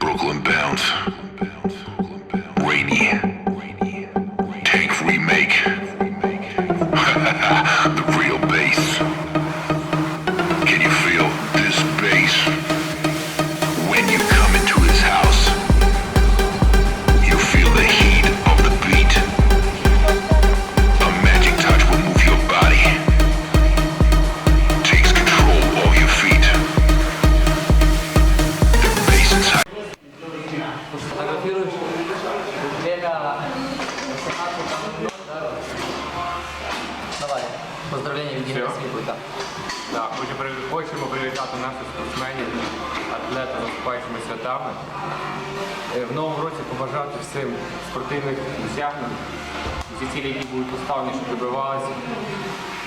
Brooklyn bounce. Хочемо привітати наших спортсменів, атлетів з наступаючими святами. Е, В новому році побажати всім спортивних досягнень. Всі цілі, які будуть поставлені, щоб добивалися.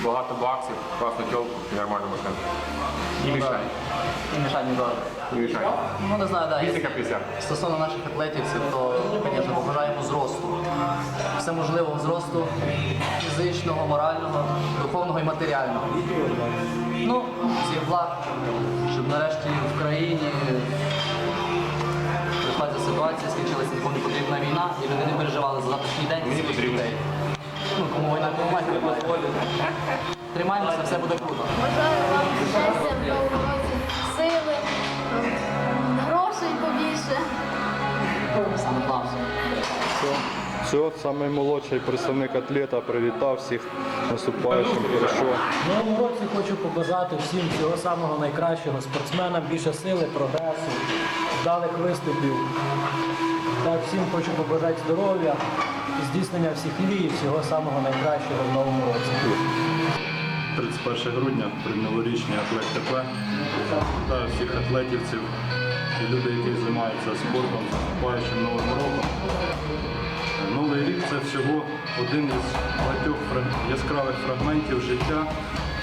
Багато баксів, класну тілку і нормальну машину. І мішань. І мішань не дорого. І мішань. Ну не знаю, да. Фізика якщо 50. Стосовно наших атлетівців, то, звісно, побажаємо зросту. Все можливого зросту фізичного, морального, духовного і матеріального. Ну, всіх благ, щоб нарешті в країні прийшла ця ситуація, скінчилася нікому не потрібна війна, і люди не переживали за завтрашній день Мені своїх потрібно. дітей. Ну, кому війна допомагає, Тримаємося, все буде круто. Бажаю вам щастя в новому році, сили, грошей побільше. Саме. Все, самий молодший представник атлета привітав всіх наступаючим. Хорошо. В новому році хочу побажати всім всього самого найкращого, спортсменам більше сили, прогресу, вдалих виступів. Так, всім хочу побажати здоров'я, здійснення всіх мрій, всього самого найкращого в новому році. 31 грудня предноворічний атлет ТП. Вітаю всіх атлетівців і людей, які займаються спортом наступаючим новим роком. Новий рік це всього один із багатьох яскравих фрагментів життя.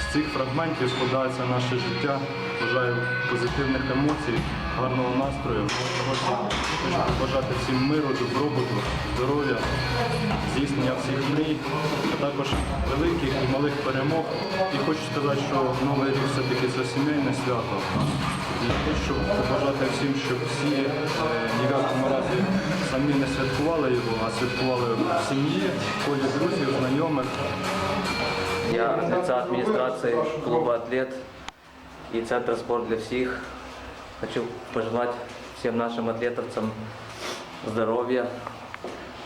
З цих фрагментів складається наше життя. Бажаю позитивних емоцій, гарного настрою. Хочу побажати всім миру, добробуту, здоров'я, здійснення всіх мрій, а також великих і малих перемог. І хочу сказати, що новий рік все-таки це сімейне свято. І хочу побажати всім, щоб всі е, ні разі самі не святкували його, а святкували в сім'ї, в колі друзів, знайомих. Я лица администрации клуба «Атлет» и Центра «Спорт для всех» хочу пожелать всем нашим атлетовцам здоровья,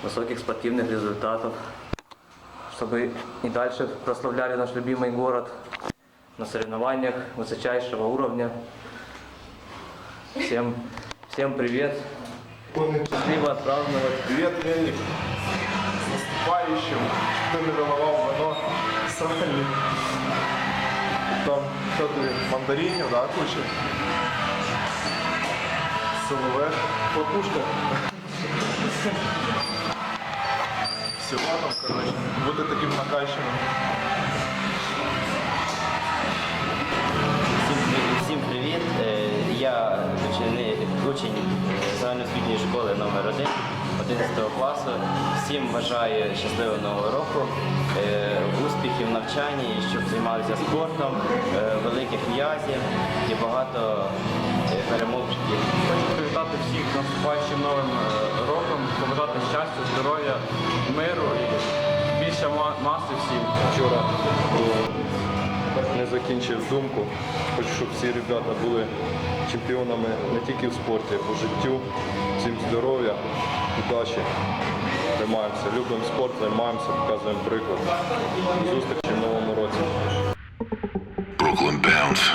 высоких спортивных результатов, чтобы и дальше прославляли наш любимый город на соревнованиях высочайшего уровня. Всем, всем привет! Счастливо отпраздновать! Привет, Леонид. С наступающим. Ты наголовал вино сахарный. Там что ты, мандаринів, да, куча? Силове. Хлопушка. Всего там, короче. Бути таким накачанным. Всім, привіт-! Е, Я учень е, загальноосвітньої школи номер 1 11 класу. Всім бажаю щасливого нового року, е, успіхів в навчанні, щоб займалися спортом, е, великих м'язів і багато перемог в житті. Хочу привітати всіх з наступаючим новим е, роком, побажати щастя, здоров'я, миру і більше ма- маси всім. Вчора не закінчив думку. Хочу, щоб всі ребята були чемпіонами не тільки в спорті, а по життю. Всім здоров'я, удачі. Тримаємося, любимо спорт, займаємося, показуємо приклад. Зустрічі в новому році. Brooklyn bounce.